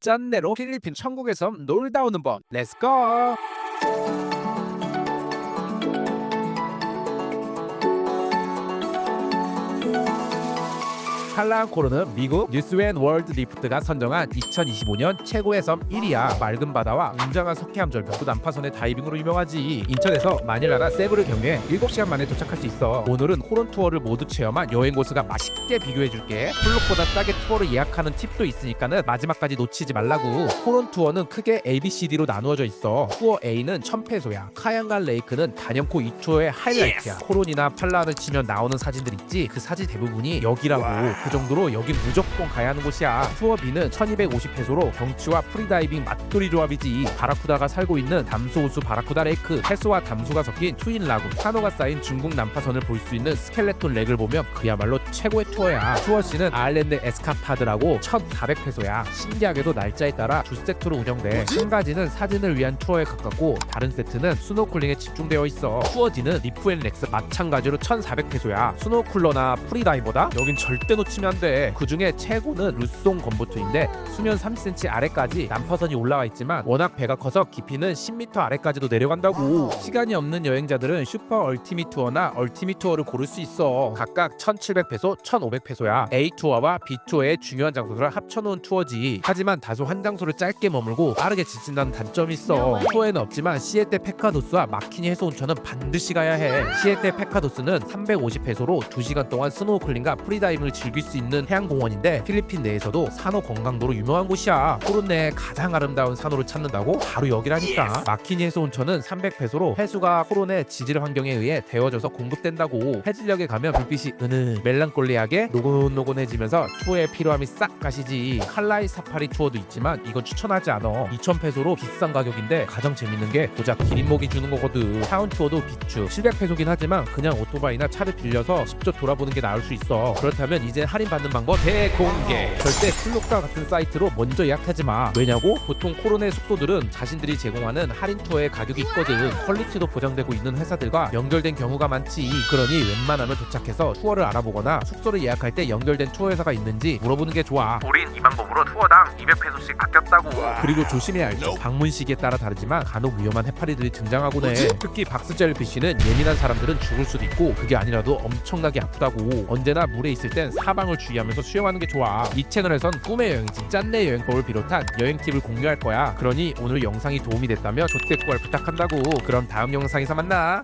짠내로 필리핀 천국에서 놀다 오는 법. 렛츠고 칼라코르는 미국 뉴스앤 월드 리프트가 선정한 2025년 최고의 섬 1위야. 맑은 바다와 웅장한 석회암 절벽, 또 난파선의 다이빙으로 유명하지. 인천에서 마닐라나 세부를 경유해 7시간 만에 도착할 수 있어. 오늘은 호론 투어를 모두 체험한 여행 고수가 맛있게 비교해줄게. 플룩보다 싸게 투어를 예약하는 팁도 있으니까는 마지막까지 놓치지 말라고. 호론 투어는 크게 A, B, C, D로 나누어져 있어. 투어 A는 1000페소야. 카양간 레이크는 단연코 이 투어의 하이라이트야. 호론이나 팔라를 치면 나오는 사진들 있지? 그 사진 대부분이 여기라고. 그 정도로 여긴 무조건 가야 하는 곳이야. 투어 B는 1250페소로 경치와 프리다이빙 맛돌이 조합이지. 바라쿠다가 살고 있는 담소호수 바라쿠다 레이크, 해수와 담수가 섞인 트윈 라군, 산호가 쌓인 중국 난파선을 볼 수 있는 스켈레톤 렉을 보면 그야말로 최고의 투어야. 투어 C는 아일랜드 에스카파드라고 1400페소야. 신기하게도 날짜에 따라 두 세트로 운영돼. 한 가지는 사진을 위한 투어에 가깝고 다른 세트는 스노클링에 집중되어 있어. 투어 D는 리프앤 렉스 마찬가지로 1400페소야. 스노클러나 프리다이버다? 여긴 절대 놓치면 안 돼. 그 중에 최고는 루송 건보트인데 수면 30cm 아래까지 난파선이 올라와 있지만 워낙 배가 커서 깊이는 10m 아래까지도 내려간다고. 시간이 없는 여행자들은 슈퍼 얼티밋 투어나 얼티밋 투어를 고를 수 있어. 각각 1,700페소, 1,500페소야. A 투어와 B 투어의 중요한 장소를 합쳐놓은 투어지. 하지만 다소 한 장소를 짧게 머물고 빠르게 지친다는 단점이 있어. 투어에는 없지만 시에테 페카도스와 마키니 해수온천은 반드시 가야 해. 시에테 페카도스는 350페소로 2시간 동안 스노우클링과 프리다이빙을 즐길 수 있는 해양공원인데 필리핀 내에서도 산호 관광도로 유명한 곳이야. 내에 가장 아름다운 산호를 찾는다고 바로 여기라니까. 마키니 해수온천은 300페소로 해수가 호론의 지질 환경에 의해 데워져서 공급된다고. 해질녘에 가면 불빛이 은은 멜랑콜리하게 노곤노곤해지면서 투어의 필요함이 싹 가시지. 칼라이 사파리 투어도 있지만 이건 추천하지 않아. 2,000페소로 비싼 가격인데 가장 재밌는 게 고작 기린목이 주는 거거든. 타운 투어도 비추. 700페소긴 하지만 그냥 오토바이나 차를 빌려서 직접 돌아보는 게 나을 수 있어. 그렇다면 이제 할인 받는 방법 대공개. 절대 클록과 같은 사이트로 먼저 예약하지 마. 왜냐고? 보통 코로네 숙소들은 자신들이 제공하는 할인 투어의 가격이 있거든. 퀄리티도 보장되고 있는 회사들과 연결된 경우가 많지. 그러니 웬만하면 도착해서 투어를 알아보거나 숙소를 예약할 때 연결된 투어 회사가 있는지 물어보는 게 좋아. 우린 이 방법으로 투어당 200페소씩 아꼈다고 그리고 조심해야 할 점. 방문 시기에 따라 다르지만 간혹 위험한 해파리들이 등장하곤 해. 특히 박스젤피쉬는 예민한 사람들은 죽을 수도 있고 그게 아니라도 엄청나게 아프다고. 언제나 물에 있을 땐 사방 을 주의하면서 수영하는 게 좋아. 이 채널에선 꿈의 여행지 짠내 여행법을 비롯한 여행 팁을 공유할 거야. 그러니 오늘 영상이 도움이 됐다면 조태구알 부탁한다고. 그럼 다음 영상에서 만나.